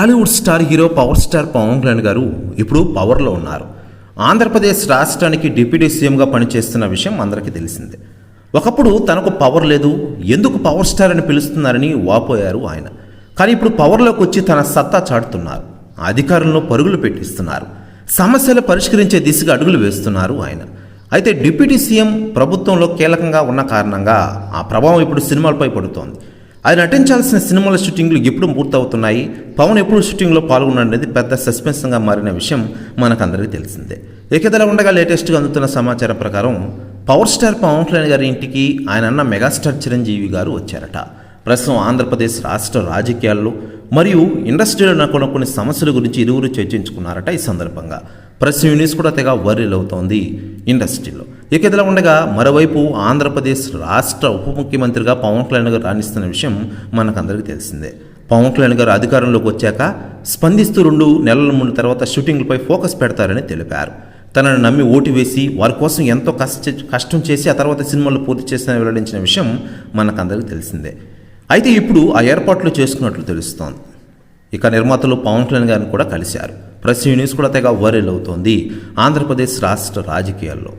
Tollywood star hero power star Pawan Kalyan garu ఇప్పుడు పవర్లో ఉన్నారు. ఆంధ్రప్రదేశ్ రాష్ట్రానికి డిప్యూటీ సీఎంగా పనిచేస్తున్న విషయం అందరికీ తెలిసిందే. ఒకప్పుడు తనకు పవర్ లేదు ఎందుకు పవర్ స్టార్ అని పిలుస్తున్నారని వాపోయారు ఆయన. కానీ ఇప్పుడు పవర్లోకి వచ్చి తన సత్తా చాటుతున్నారు. అధికారులను పరుగులు పెట్టిస్తున్నారు. సమస్యలు పరిష్కరించే దిశగా అడుగులు వేస్తున్నారు ఆయన. అయితే డిప్యూటీ సీఎం ప్రభుత్వంలో కీలకంగా ఉన్న కారణంగా ఆ ప్రభావం ఇప్పుడు సినిమాలపై పడుతోంది. ఆయన నటించాల్సిన సినిమాల షూటింగ్లు ఎప్పుడు పూర్తవుతున్నాయి? పవన్ ఎప్పుడు షూటింగ్లో పాల్గొన్నది పెద్ద సస్పెన్స్గా మారిన విషయం మనకందరికీ తెలిసిందే. ఏకదల ఉండగా లేటెస్ట్గా అందుతున్న సమాచారం ప్రకారం పవర్ స్టార్ పవన్ కళ్యాణ్ గారి ఇంటికి ఆయన అన్న మెగాస్టార్ చిరంజీవి గారు వచ్చారట. ప్రస్తుతం ఆంధ్రప్రదేశ్ రాష్ట్ర రాజకీయాల్లో మరియు ఇండస్ట్రీలో నెలకొన్న కొన్ని సమస్యల గురించి ఇరువురు చర్చించుకున్నారట ఈ సందర్భంగా. ప్రెస్ న్యూస్ కూడా తెగ వర్రీలవుతోంది అవుతోంది ఇండస్ట్రీలో. ఇక ఇదిలా ఉండగా మరోవైపు ఆంధ్రప్రదేశ్ రాష్ట్ర ఉప ముఖ్యమంత్రిగా పవన్ కళ్యాణ్ గారు రాణిస్తున్న విషయం మనకందరికీ తెలిసిందే. పవన్ కళ్యాణ్ గారు అధికారంలోకి వచ్చాక స్పందిస్తూ రెండు నెలల ముందు తర్వాత షూటింగ్లపై ఫోకస్ పెడతారని తెలిపారు. తనను నమ్మి ఓటు వేసి వారి కోసం ఎంతో కష్ట కష్టం చేసి ఆ తర్వాత సినిమాలు పూర్తి చేసిన వెల్లడించిన విషయం మనకందరికీ తెలిసిందే. అయితే ఇప్పుడు ఆ ఏర్పాట్లు చేసుకున్నట్లు తెలుస్తోంది. ఇక నిర్మాతలు పవన్ కళ్యాణ్ గారిని కూడా కలిశారు. ప్రెస్ న్యూస్ కూడా తెగ వైరల్ అవుతోంది ఆంధ్రప్రదేశ్ రాష్ట్ర రాజకీయాల్లో.